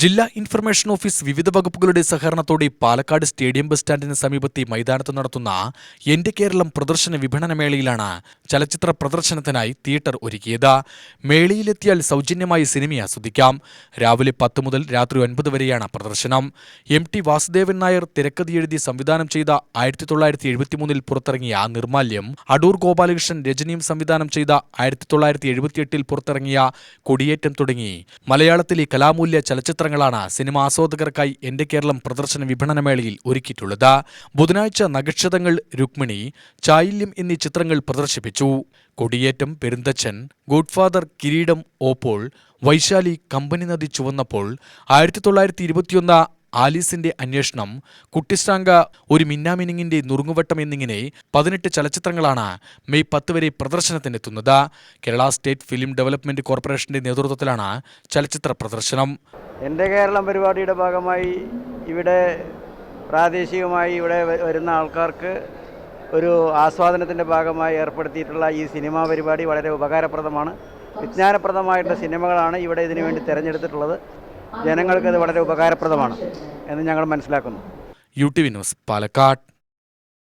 ജില്ലാ information office വിവിധ വകുപ്പുകളുടെ സഹകരണത്തോടെ പാലക്കാട് സ്റ്റേഡിയം ബസ് സ്റ്റാൻഡിന് സമീപത്തെ മൈതാനത്ത് നടത്തുന്ന എന്റെ കേരളം പ്രദർശന വിപണന മേളയിലാണ് ചലച്ചിത്ര പ്രദർശനത്തിനായി തിയേറ്റർ ഒരുക്കിയത്. മേളയിലെത്തിയാൽ സൗജന്യമായി സിനിമ ആസ്വദിക്കാം. രാവിലെ പത്ത് മുതൽ രാത്രി ഒൻപത് വരെയാണ് പ്രദർശനം. എം ടി വാസുദേവൻ നായർ തിരക്കഥ എഴുതി സംവിധാനം ചെയ്ത ആയിരത്തി തൊള്ളായിരത്തി എഴുപത്തിമൂന്നിൽ പുറത്തിറങ്ങിയ നിർമാല്യം അടൂർ ഗോപാലകൃഷ്ണൻ രജനിയും സംവിധാനം ചെയ്ത ആയിരത്തി തൊള്ളായിരത്തി എഴുപത്തിയെട്ടിൽ പുറത്തിറങ്ങിയ കൊടിയേറ്റം തുടങ്ങി. മലയാളത്തിലെ കലാമൂല്യ ചലച്ചിത്രങ്ങളാണ് സിനിമാ ആസ്വാദകർക്കായി എന്റെ കേരളം പ്രദർശന വിപണനമേളയിൽ ഒരുക്കിയിട്ടുള്ളത്. ബുധനാഴ്ച നഗക്ഷതങ്ങൾ രുക്മിണി ചായില്യം എന്നീ ചിത്രങ്ങൾ പ്രദർശിപ്പിച്ചു. കൊടിയേറ്റം പെരുന്തച്ഛൻ ഗുഡ്ഫാദർ കിരീടം ഓപ്പോൾ വൈശാലി കമ്പനി നദി ചുവന്നപ്പോൾ ആയിരത്തി തൊള്ളായിരത്തി ഇരുപത്തിയൊന്ന് ആലീസിന്റെ അന്വേഷണം കുട്ടിസ്റ്റാങ്ക ഒരു മിന്നാമിനിങ്ങിന്റെ നുറുങ്ങുവട്ടം എന്നിങ്ങനെ പതിനെട്ട് ചലച്ചിത്രങ്ങളാണ് മെയ് പത്ത് വരെ പ്രദർശനത്തിനെത്തുന്നത്. കേരള സ്റ്റേറ്റ് ഫിലിം ഡെവലപ്മെന്റ് കോർപ്പറേഷന്റെ നേതൃത്വത്തിലാണ് ചലച്ചിത്ര പ്രദർശനം. എന്റെ കേരളം പരിപാടിയുടെ ഭാഗമായി ഇവിടെ പ്രാദേശികമായി ഇവിടെ വരുന്ന ആൾക്കാർക്ക് ഒരു ആസ്വാദനത്തിന്റെ ഭാഗമായി ഏർപ്പെടുത്തിയിട്ടുള്ള ഈ സിനിമാ പരിപാടി വളരെ ഉപകാരപ്രദമാണ്. വിജ്ഞാനപ്രദമായിട്ടുള്ള സിനിമകളാണ് ഇവിടെ ഇതിനു വേണ്ടി തിരഞ്ഞെടുത്തിട്ടുള്ളത്. ജനങ്ങൾക്ക് ഇത് വളരെ ഉപകാരപ്രദമാണ് എന്ന് ഞങ്ങൾ മനസ്സിലാക്കുന്നു. U T V news Palakkad.